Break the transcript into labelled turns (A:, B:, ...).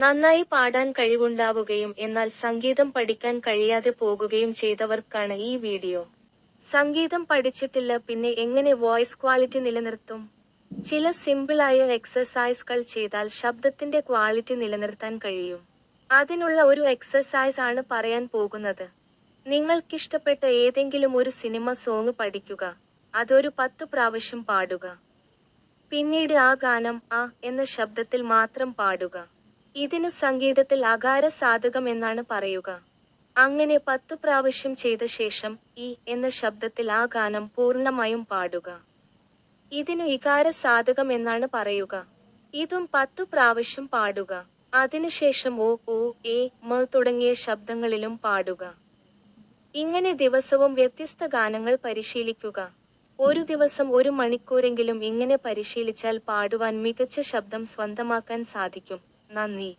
A: നന്നായി പാടാൻ കഴിവുണ്ടാവുകയും എന്നാൽ സംഗീതം പഠിക്കാൻ കഴിയാതെ പോകുകയും ചെയ്തവർക്കാണ് ഈ വീഡിയോ. സംഗീതം പഠിച്ചിട്ടില്ല പിന്നെ എങ്ങനെ വോയിസ് ക്വാളിറ്റി നിലനിർത്തും? ചില സിമ്പിളായ എക്സസൈസുകൾ ചെയ്താൽ ശബ്ദത്തിന്റെ ക്വാളിറ്റി നിലനിർത്താൻ കഴിയും. അതിനുള്ള ഒരു എക്സസൈസ് ആണ് പറയാൻ പോകുന്നത്. നിങ്ങൾക്കിഷ്ടപ്പെട്ട ഏതെങ്കിലും ഒരു സിനിമ സോങ് പഠിക്കുക. അതൊരു പത്ത് പ്രാവശ്യം പാടുക. പിന്നീട് ആ ഗാനം ആ എന്ന ശബ്ദത്തിൽ മാത്രം പാടുക. ഇതിനു സംഗീതത്തിൽ അകാര സാധകം എന്നാണ് പറയുക. അങ്ങനെ പത്തു പ്രാവശ്യം ചെയ്ത ശേഷം 'ഇ' എന്ന ശബ്ദത്തിൽ ആ ഗാനം പൂർണമായും പാടുക. ഇതിനു ഇകാര സാധകം എന്നാണ് പറയുക. ഇതും പത്തു പ്രാവശ്യം പാടുക. അതിനുശേഷം ഓ 'ഉ', 'എ', 'മ' തുടങ്ങിയ ശബ്ദങ്ങളിലും പാടുക. ഇങ്ങനെ ദിവസവും വ്യത്യസ്ത ഗാനങ്ങൾ പരിശീലിക്കുക. ഒരു ദിവസം ഒരു മണിക്കൂറെങ്കിലും ഇങ്ങനെ പരിശീലിച്ചാൽ പാടുവാൻ മികച്ച ശബ്ദം സ്വന്തമാക്കാൻ സാധിക്കും. നന്ദി.